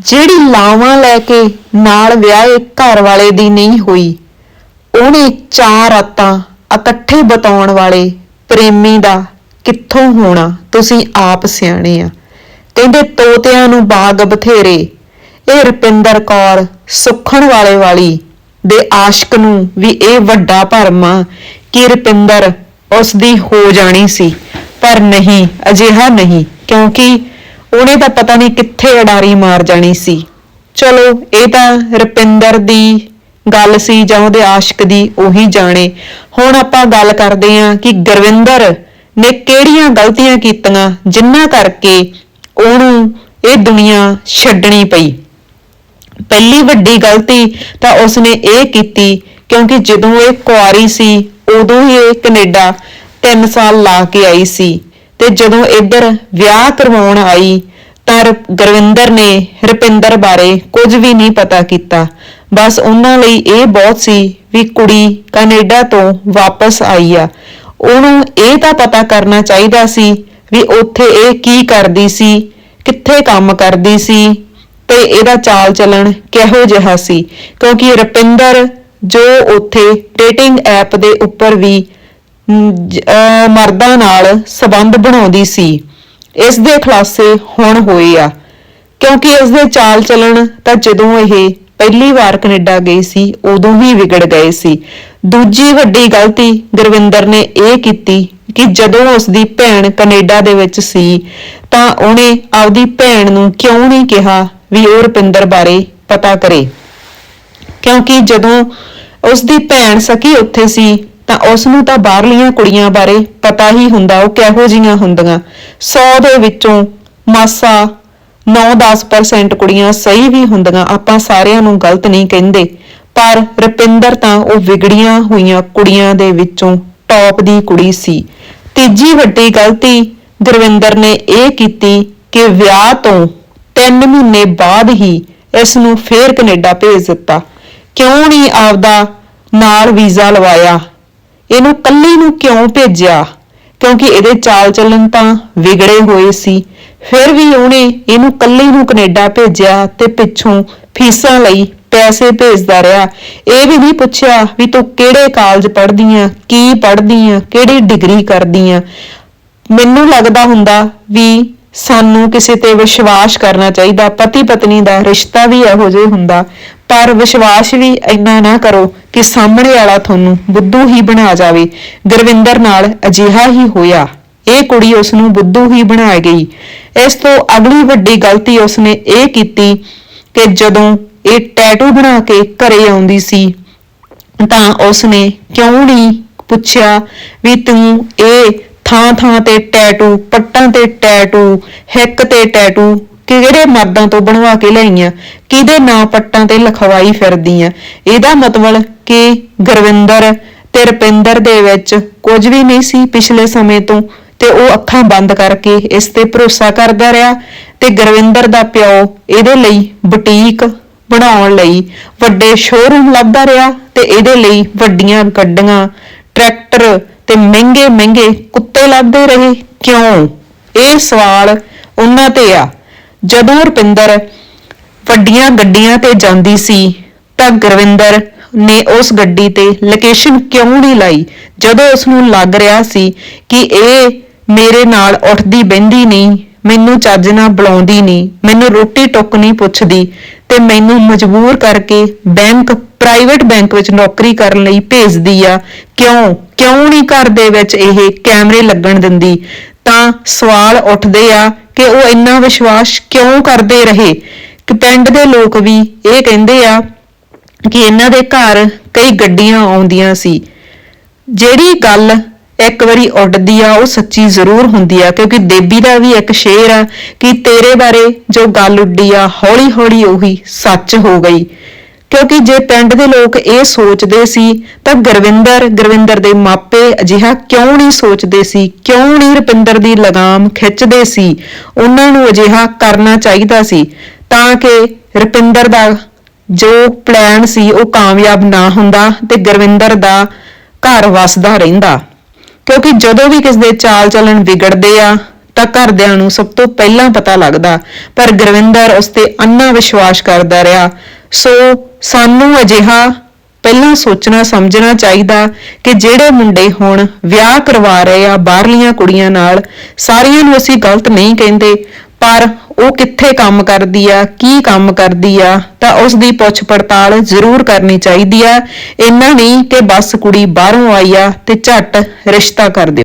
ਜਿਹੜੀ ਲਾਵਾਂ ਲੈ ਕੇ ਨਾਲ ਵਿਆਹੇ ਘਰ ਵਾਲੇ ਦੀ ਨਹੀਂ ਹੋਈ, ਉਹਨੇ ਚਾਰ ਰਾਤਾਂ ਇਕੱਠੇ ਬਤਾਉਣ ਵਾਲੇ ਪ੍ਰੇਮੀ ਦਾ ਕਿੱਥੋਂ ਹੋਣਾ? ਤੁਸੀਂ ਆਪ ਸਿਆਣੇ ਆ। ਕਹਿੰਦੇ ਤੋਤਿਆਂ ਨੂੰ ਬਾਗ ਬਥੇਰੇ। ਇਹ ਰਪਿੰਦਰ ਕੌਰ ਸੁੱਖਣ ਵਾਲੇ ਵਾਲੀ ਦੇ ਆਸ਼ਕ ਨੂੰ ਵੀ ਇਹ ਵੱਡਾ ਭਰਮ ਆ ਕਿ ਰਪਿੰਦਰ ਉਸ ਦੀ ਹੋ ਜਾਣੀ ਸੀ, ਪਰ ਨਹੀਂ, ਅਜਿਹਾ ਨਹੀਂ, ਕਿਉਂਕਿ ਉਹਨੇ ਤਾਂ ਪਤਾ ਨਹੀਂ ਕਿੱਥੇ ਅਡਾਰੀ ਮਾਰ ਜਾਣੀ ਸੀ। ਚਲੋ, ਇਹ ਤਾਂ ਰੁਪਿੰਦਰ ਦੀ ਗੱਲ ਸੀ ਜਾਂ ਉਹਦੇ ਆਸ਼ਕ ਦੀ, ਉਹੀ ਜਾਣੇ। ਹੁਣ ਆਪਾਂ ਗੱਲ ਕਰਦੇ ਹਾਂ ਕਿ ਗੁਰਵਿੰਦਰ ਨੇ ਕਿਹੜੀਆਂ ਗਲਤੀਆਂ ਕੀਤੀਆਂ ਜਿੰਨਾਂ ਕਰਕੇ ਉਹਨੂੰ ਇਹ ਦੁਨੀਆ ਛੱਡਣੀ ਪਈ। ਪਹਿਲੀ ਵੱਡੀ ਗਲਤੀ ਤਾਂ ਉਸਨੇ ਇਹ ਕੀਤੀ, ਕਿਉਂਕਿ ਜਦੋਂ ਇਹ ਕੁਆਰੀ ਸੀ, ਉਦੋਂ ਹੀ ਇਹ ਕੈਨੇਡਾ 3 ਸਾਲ ਲਾ ਕੇ ਆਈ ਸੀ। ਤੇ ਜਦੋਂ ਇੱਧਰ ਵਿਆਹ ਕਰਵਾਉਣ ਆਈ ਤਾਂ ਗੁਰਵਿੰਦਰ ਨੇ ਰੁਪਿੰਦਰ ਬਾਰੇ ਕੁਝ ਵੀ ਨਹੀਂ ਪਤਾ ਕੀਤਾ। ਬਸ ਉਹਨਾਂ ਲਈ ਇਹ ਬਹੁਤ ਸੀ ਵੀ ਕੁੜੀ ਕੈਨੇਡਾ ਤੋਂ ਵਾਪਸ ਆਈ ਆ। ਉਹਨੂੰ ਇਹ ਤਾਂ ਪਤਾ ਕਰਨਾ ਚਾਹੀਦਾ ਸੀ ਵੀ ਉੱਥੇ ਇਹ ਕੀ ਕਰਦੀ ਸੀ, ਕਿੱਥੇ ਕੰਮ ਕਰਦੀ ਸੀ ਤੇ ਇਹਦਾ ਚਾਲ ਚੱਲਣ ਕਿਹੋ ਜਿਹਾ ਸੀ। ਕਿਉਂਕਿ ਰੁਪਿੰਦਰ ਜੋ ਉੱਥੇ ਡੇਟਿੰਗ ਐਪ ਦੇ ਉੱਪਰ ਵੀ ਮਰਦਾਂ ਨਾਲ ਸਬੰਧ ਬਣਾਉਂਦੀ ਸੀ। ਇਸ ਦੇ ਖੁਲਾਸੇ ਹੁਣ ਹੋਏ ਆ। ਕਿਉਂਕਿ ਇਸ ਦੇ ਚਾਲ ਚੱਲਣ ਤਾਂ ਜਦੋਂ ਇਹ ਪਹਿਲੀ ਵਾਰ ਕੈਨੇਡਾ ਗਈ ਸੀ, ਉਦੋਂ ਹੀ ਵਿਗੜ ਗਏ ਸੀ। ਦੂਜੀ ਵੱਡੀ ਗਲਤੀ ਗੁਰਵਿੰਦਰ ਨੇ ਇਹ ਕੀਤੀ ਕਿ ਜਦੋਂ ਉਸ ਦੀ ਭੈਣ ਕੈਨੇਡਾ ਦੇ ਵਿੱਚ ਸੀ, ਤਾਂ ਉਹਨੇ ਆਪਦੀ ਭੈਣ ਨੂੰ ਕਿਉਂ ਨਹੀਂ ਕਿਹਾ ਵੀ ਉਹ ਰੁਪਿੰਦਰ ਬਾਰੇ ਪਤਾ ਕਰੇ। ਕਿਉਂਕਿ ਜਦੋਂ ਉਸ ਦੀ ਭੈਣ ਸਕੀ ਉੱਥੇ ਸੀ ਤਾਂ ਉਸ ਨੂੰ ਤਾਂ ਬਾਹਰਲੀਆਂ ਕੁੜੀਆਂ ਬਾਰੇ ਪਤਾ ਹੀ ਹੁੰਦਾ, ਉਹ ਕਿਹੋ ਜੀਆਂ ਹੁੰਦੀਆਂ। 100 ਦੇ ਵਿੱਚੋਂ ਮਾਸਾ 9-10% ਕੁੜੀਆਂ ਸਹੀ ਵੀ ਹੁੰਦੀਆਂ, ਆਪਾਂ ਸਾਰਿਆਂ ਨੂੰ ਗਲਤ ਨਹੀਂ ਕਹਿੰਦੇ। ਪਰ ਰਪਿੰਦਰ ਤਾਂ ਉਹ ਵਿਗੜੀਆਂ ਹੋਈਆਂ ਕੁੜੀਆਂ ਦੇ ਵਿੱਚੋਂ ਟੌਪ ਦੀ ਕੁੜੀ ਸੀ। ਤੀਜੀ ਵੱਡੀ ਗਲਤੀ ਗੁਰਵਿੰਦਰ ਨੇ ਇਹ ਕੀਤੀ ਕਿ ਵਿਆਹ ਤੋਂ 3 ਮਹੀਨੇ ਬਾਅਦ ਹੀ ਇਸ ਨੂੰ ਫੇਰ ਕੈਨੇਡਾ ਭੇਜ ਦਿੱਤਾ। ਕਿਉਂ ਨਹੀਂ ਆਪਦਾ ਨਾਲ ਵੀਜ਼ਾ ਲਵਾਇਆ? ਇਹਨੂੰ ਕੱਲੀ ਨੂੰ ਕਿਉਂ ਭੇਜਿਆ? ਕਿਉਂਕਿ ਇਹਦੇ ਚਾਲ ਚੱਲਣ ਤਾਂ ਵਿਗੜੇ ਹੋਏ ਸੀ। ਫਿਰ ਵੀ ਉਹਨੇ ਇਹਨੂੰ ਕੱਲੀ ਨੂੰ ਕੈਨੇਡਾ ਭੇਜਿਆ ਤੇ ਪਿੱਛੋਂ ਫੀਸਾਂ ਲਈ ਪੈਸੇ ਭੇਜਦਾ ਰਿਹਾ। ਇਹ ਵੀ ਨਹੀਂ ਪੁੱਛਿਆ ਵੀ ਤੂੰ ਕਿਹੜੇ ਕਾਲਜ ਪੜ੍ਹਦੀ ਆ ਕੀ ਪੜ੍ਹਦੀ ਆ ਕਿਹੜੀ ਡਿਗਰੀ ਕਰਦੀ ਆ ਮੈਨੂੰ ਲੱਗਦਾ ਹੁੰਦਾ ਵੀ ਸਾਨੂੰ ਕਿਸੇ ਤੇ ਵਿਸ਼ਵਾਸ ਕਰਨਾ ਚਾਹੀਦਾ ਪਤੀ ਪਤਨੀ ਦਾ ਰਿਸ਼ਤਾ ਵੀ ਇਹੋ ਜਿਹਾ ਹੁੰਦਾ। ਪਰ ਵਿਸ਼ਵਾਸ ਵੀ ਇੰਨਾ ਨਾ ਕਰੋ ਕਿ ਸਾਹਮਣੇ ਵਾਲਾ ਤੁਹਾਨੂੰ ਬੁੱਧੂ ਹੀ ਬਣਾ ਜਾਵੇ। ਗੁਰਵਿੰਦਰ ਨਾਲ ਅਜਿਹਾ ਹੀ ਹੋਇਆ। ਇਹ ਕੁੜੀ ਉਸ ਨੂੰ ਬੁੱਧੂ ਹੀ ਬਣਾ ਗਈ। ਇਸ ਤੋਂ ਅਗਲੀ ਵੱਡੀ ਗਲਤੀ ਉਸਨੇ ਇਹ ਕੀਤੀ ਕਿ ਜਦੋਂ ਇਹ ਟੈਟੂ ਬਣਾ ਕੇ ਘਰੇ ਆਉਂਦੀ ਸੀ, ਤਾਂ ਉਸਨੇ ਕਿਉਂ ਨਹੀਂ ਪੁੱਛਿਆ ਵੀ ਤੂੰ ਇਹ ਥਾਂ ਥਾਂ ਤੇ ਟੈਟੂ ਪੱਟਾਂ ਤੇ ਟੈਟੂ ਹਿੱਕ ਤੇ ਟੈਟੂ ਕਿਹੜੇ ਮਰਦਾਂ ਤੋਂ ਬਣਵਾ ਕੇ ਲਈਆਂ ਕਿਹਦੇ ਨਾਂ ਪੱਟਾਂ ਤੇ ਲਿਖਵਾਈ ਫਿਰਦੀ ਇਹਦਾ ਮਤਲਬ ਕਿ ਗੁਰਵਿੰਦਰ ਤੇ ਰੁਪਿੰਦਰ ਦੇ ਵਿੱਚ ਕੁਝ ਵੀ ਨਹੀਂ ਸੀ ਪਿਛਲੇ ਸਮੇਂ ਤੋਂ ਤੇ ਉਹ ਅੱਖਾਂ ਬੰਦ ਕਰਕੇ ਇਸ ਤੇ ਭਰੋਸਾ ਕਰਦਾ ਰਿਹਾ ਤੇ ਗੁਰਵਿੰਦਰ ਦਾ ਪਿਓ ਇਹਦੇ ਲਈ ਬੁਟੀਕ ਬਣਾਉਣ ਲਈ ਵੱਡੇ ਸ਼ੋਰੂਮ ਲੱਭਦਾ ਰਿਹਾ ਤੇ ਇਹਦੇ ਲਈ ਵੱਡੀਆਂ ਗੱਡੀਆਂ, ਟਰੈਕਟਰ ਤੇ ਮਹਿੰਗੇ ਮਹਿੰਗੇ ਕੁੱਤੇ ਲੱਭਦੇ ਰਹੇ। ਕਿਉਂ? ਇਹ ਸਵਾਲ ਉਹਨਾਂ ਤੇ ਆ। ਜਦੋਂ ਰੁਪਿੰਦਰ ਵੱਡੀਆਂ ਗੱਡੀਆਂ ਤੇ ਜਾਂਦੀ ਸੀ, ਤਾਂ ਗੁਰਵਿੰਦਰ ਨੇ ਉਸ ਗੱਡੀ ਤੇ ਲੋਕੇਸ਼ਨ ਕਿਉਂ ਨਹੀਂ ਲਾਈ? ਜਦੋਂ ਉਸ ਨੂੰ ਲੱਗ ਰਿਹਾ ਸੀ ਕਿ ਇਹ ਮੇਰੇ ਨਾਲ ਉੱਠਦੀ ਬਹਿੰਦੀ ਨਹੀਂ ਮੈਨੂੰ ਚੱਜ ਨਾਲ ਬੁਲਾਉਂਦੀ ਨਹੀਂ ਮੈਨੂੰ ਰੋਟੀ ਟੁੱਕ ਨਹੀਂ ਪੁੱਛਦੀ ਤੇ ਮੈਨੂੰ ਮਜਬੂਰ ਕਰਕੇ ਬੈਂਕ ਪ੍ਰਾਈਵੇਟ ਬੈਂਕ ਵਿੱਚ ਨੌਕਰੀ ਕਰਨ ਲਈ ਭੇਜਦੀ ਆ। ਕਿਉਂ? ਕਿਉਂ ਨਹੀਂ ਘਰ ਦੇ ਵਿੱਚ ਇਹ ਕੈਮਰੇ ਲੱਗਣ ਦਿੰਦੀ? ਤਾਂ ਸਵਾਲ ਉੱਠਦੇ ਆ ਕਿ ਉਹ ਇੰਨਾ ਵਿਸ਼ਵਾਸ ਕਿਉਂ ਕਰਦੇ ਰਹੇ? ਕਿ ਪਿੰਡ ਦੇ ਲੋਕ ਵੀ ਇਹ ਕਹਿੰਦੇ ਆ ਕਿ ਇਹਨਾਂ ਦੇ ਘਰ ਕਈ ਗੱਡੀਆਂ ਆਉਂਦੀਆਂ ਸੀ। ਜਿਹੜੀ ਗੱਲ ਇੱਕ ਵਾਰੀ ਉੱਡਦੀ ਆ, ਉਹ ਸੱਚੀ ਜ਼ਰੂਰ ਹੁੰਦੀ ਆ, ਕਿਉਂਕਿ ਦੇਬੀ ਦਾ ਵੀ ਇੱਕ ਸ਼ੇਰ ਆ ਕਿ ਤੇਰੇ ਬਾਰੇ ਜੋ ਗੱਲ ਉੱਡੀ ਆ ਹੌਲੀ ਹੌਲੀ ਉਹੀ ਸੱਚ ਹੋ ਗਈ। ਕਿਉਂਕਿ ਜੇ ਪਿੰਡ ਦੇ ਲੋਕ ਇਹ ਸੋਚਦੇ ਸੀ, ਤਾਂ ਗੁਰਵਿੰਦਰ ਗੁਰਵਿੰਦਰ ਦੇ ਮਾਪੇ ਅਜਿਹਾ ਕਿਉਂ ਨਹੀਂ ਸੋਚਦੇ ਸੀ, ਕਿਉਂ ਨਹੀਂ ਰੁਪਿੰਦਰ ਦੀ ਲਗਾਮ ਖਿੱਚਦੇ ਸੀ, ਉਹਨਾਂ ਨੂੰ ਅਜਿਹਾ ਕਰਨਾ ਚਾਹੀਦਾ ਸੀ, ਤਾਂ ਕਿ ਰੁਪਿੰਦਰ ਦਾ ਜੋ ਪਲਾਨ ਸੀ, ਉਹ ਕਾਮਯਾਬ ਨਾ ਹੁੰਦਾ ਤੇ ਗੁਰਵਿੰਦਰ ਦਾ ਘਰ ਵਸਦਾ ਰਹਿੰਦਾ। ਕਿਉਂਕਿ ਜਦੋਂ ਵੀ ਕਿਸ ਦੇ ਚਾਲ ਚੱਲਣ ਵਿਗੜਦੇ ਆ, ਤਾਂ ਘਰਦਿਆਂ ਨੂੰ ਸਭ ਤੋਂ ਪਹਿਲਾਂ ਪਤਾ ਲੱਗਦਾ। ਪਰ ਗੁਰਵਿੰਦਰ ਉਸ ਤੇ ਅੰਨਾ ਵਿਸ਼ਵਾਸ ਕਰਦਾ ਰਿਹਾ। ਸੋ ਸਾਨੂੰ ਅਜਿਹਾ ਪਹਿਲਾਂ ਸੋਚਣਾ, ਸਮਝਣਾ ਚਾਹੀਦਾ ਕਿ ਜਿਹੜੇ ਮੁੰਡੇ ਹੁਣ ਵਿਆਹ ਕਰਵਾ ਰਹੇ ਆ, ਬਾਹਰਲੀਆਂ ਕੁੜੀਆਂ ਨਾਲ, ਸਾਰੀਆਂ ਨੂੰ ਅਸੀਂ ਗਲਤ ਨਹੀਂ ਕਹਿੰਦੇ, ਪਰ ਉਹ ਕਿੱਥੇ ਕੰਮ ਕਰਦੀ ਆ, ਕੀ ਕੰਮ ਕਰਦੀ ਆ, ਤਾਂ ਉਸ ਦੀ ਪੁੱਛ ਪੜਤਾਲ ਜ਼ਰੂਰ ਕਰਨੀ ਚਾਹੀਦੀ ਆ। ਇੰਨਾ ਨਹੀਂ ਕਿ ਬਸ ਕੁੜੀ ਬਾਹਰੋਂ ਆਈ ਆ ਤੇ ਝੱਟ ਰਿਸ਼ਤਾ ਕਰ ਦਿਓ।